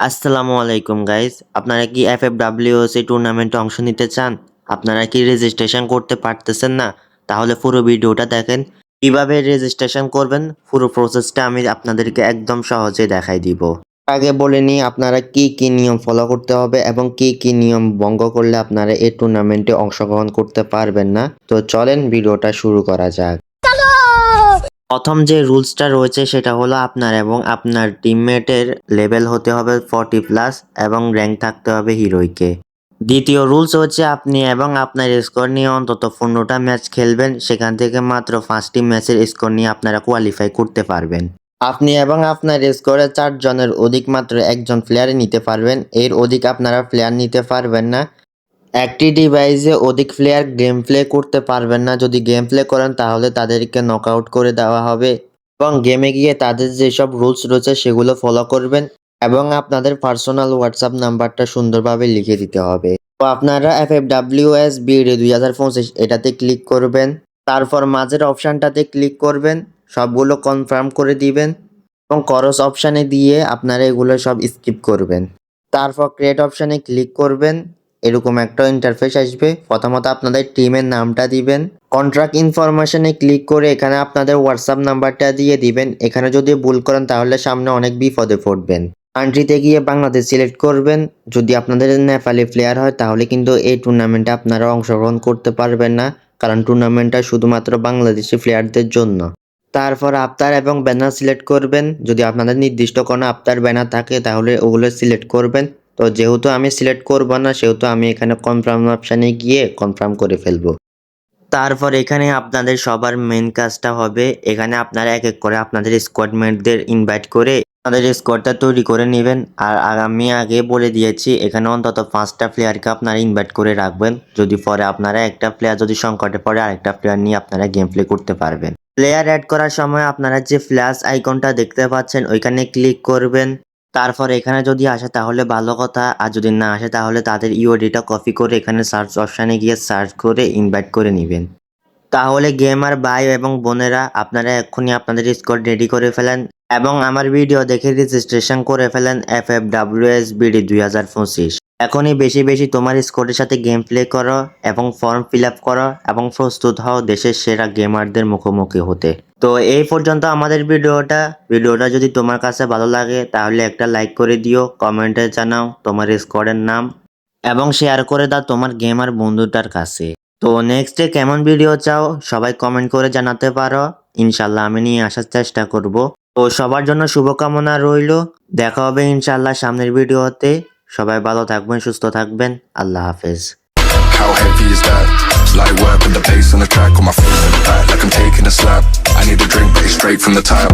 আসসালামু আলাইকুম গাইজ আপনারা কি এফ এফ ডাব্লিউসি টুর্নামেন্টে অংশ নিতে চান? আপনারা কি রেজিস্ট্রেশন করতে পারতেছেন না? তাহলে পুরো ভিডিওটা দেখেন। কীভাবে রেজিস্ট্রেশন করবেন? পুরো প্রসেসটা আমি আপনাদেরকে একদম সহজে দেখাই দিব। আগে বলে নিই, আপনারা কি কি নিয়ম ফলো করতে হবে এবং কি কি নিয়ম ভঙ্গ করলে আপনারা এই টুর্নামেন্টে অংশগ্রহণ করতে পারবেন না? তো চলেন ভিডিওটা শুরু করা যাক। প্রথম যে রুলসটা রয়েছে সেটা হলো আপনার এবং আপনার টিমমেটের লেভেল হতে হবে ফর্টি প্লাস এবং র্যাঙ্ক থাকতে হবে হিরোইকে দ্বিতীয় রুলস হচ্ছে আপনি এবং আপনার স্কোর নিয়ে অন্তত পনেরোটা ম্যাচ খেলবেন, সেখান থেকে মাত্র পাঁচটি ম্যাচের স্কোর নিয়ে আপনারা কোয়ালিফাই করতে পারবেন। আপনি এবং আপনার স্কোরে চারজনের অধিক মাত্র একজন প্লেয়ারে নিতে পারবেন, এর অধিক আপনারা প্লেয়ার নিতে পারবেন না। একটি ডিভাইসে অধিক প্লেয়ার গেম প্লে করতে পারবেন না। যদি গেম প্লে করেন, তাহলে তাদেরকে নকআউট করে দেওয়া হবে। এবং গেমে গিয়ে তাদের যেসব রুলস রয়েছে, সেগুলো ফলো করবেন এবং আপনাদের পার্সোনাল হোয়াটসঅ্যাপ নাম্বারটা সুন্দরভাবে লিখে দিতে হবে। তো আপনারা F F W S B BD দুই হাজার পঁচিশ এটাতে ক্লিক করবেন। তারপর মাঝের অপশানটাতে ক্লিক করবেন। সবগুলো কনফার্ম করে দিবেন। এবং করস অপশানে দিয়ে আপনারা এগুলো সব স্কিপ করবেন। তারপর ক্রিয়েট অপশানে ক্লিক করবেন। এরকম একটা ইন্টারফেস আসবে। প্রথমত আপনাদের টিমের নামটা দিবেন। কন্ট্রাক্ট ইনফরমেশনে ক্লিক করে এখানে আপনাদের হোয়াটসঅ্যাপ নাম্বারটা দিয়ে দিবেন। এখানে যদি ভুল করেন তাহলে সামনে অনেক বিপদে পড়বেন। কান্ট্রিতে গিয়ে বাংলাদেশ সিলেক্ট করবেন। যদি আপনাদের নেপালি প্লেয়ার হয় তাহলে কিন্তু এই টুর্নামেন্টে আপনারা অংশগ্রহণ করতে পারবেন না। কারণ টুর্নামেন্টটা শুধুমাত্র বাংলাদেশি প্লেয়ারদের জন্য। তারপর আফতার এবং ব্যানার সিলেক্ট করবেন। যদি আপনাদের নির্দিষ্ট কোনো আফতার ব্যানার থাকে তাহলে ওগুলো সিলেক্ট করবেন। তো যেহেতু আমি সিলেক্ট করব না, সেহেতু আমি এখানে কনফার্ম অপশানে গিয়ে কনফার্ম করে ফেলব। তারপর এখানে আপনাদের সবার মেন কাজটা হবে। এখানে আপনারা এক এক করে আপনাদের স্কোয়াডমেটদের ইনভাইট করে আপনাদের স্কোয়াডটা তৈরি করে নেবেন। আর আমি আগে বলে দিয়েছি, এখানে অন্তত পাঁচটা প্লেয়ারকে আপনারা ইনভাইট করে রাখবেন। যদি পরে আপনারা একটা প্লেয়ার যদি সংকটে পড়ে, আরেকটা প্লেয়ার নিয়ে আপনারা গেম প্লে করতে পারবেন। প্লেয়ার অ্যাড করার সময় আপনারা যে ফ্ল্যাশ আইকনটা দেখতে পাচ্ছেন, ওইখানে ক্লিক করবেন। তারপর এখানে যদি আসে তাহলে ভালো কথা। আর যদি না আসে তাহলে তাদের ইওডিটা কপি করে এখানে সার্চ অপশানে গিয়ে সার্চ করে ইনভাইট করে নেবেন। তাহলে গেমার ভাই এবং বোনেরা, আপনারা এক্ষুনি আপনাদের স্কোর রেডি করে ফেলেন এবং আমার ভিডিও দেখে রেজিস্ট্রেশন করে ফেলেন F F W S BD দুই হাজার পঁচিশ। এখনই বেশি বেশি তোমার স্কোরের সাথে গেম প্লে করো এবং ফর্ম ফিল আপ করো এবং প্রস্তুত হও দেশের সেরা গেমারদের মুখোমুখি হতে। তো এই পর্যন্ত আমাদের ভিডিওটা। ভিডিওটা যদি তোমার কাছে ভালো লাগে তাহলে একটা লাইক করে দিও কমেন্টে জানাও তোমার স্কোরের নাম এবং শেয়ার করে দাও তোমার গেমার বন্ধুটার কাছে। তো নেক্সটে কেমন ভিডিও চাও সবাই কমেন্ট করে জানাতে পারো। ইনশাল্লাহ আমি নিয়ে আসার চেষ্টা করব। তো সবার জন্য শুভকামনা রইল। দেখা হবে ইনশাল্লাহ সামনের ভিডিওতে সবাই ভালো থাকবেন সুস্থ থাকবেন আল্লাহ হাফেজ How heavy is that? It's light work with the bass on the track on my feet in the back like I'm taking a slap. I need a drink, but it's straight from the tap.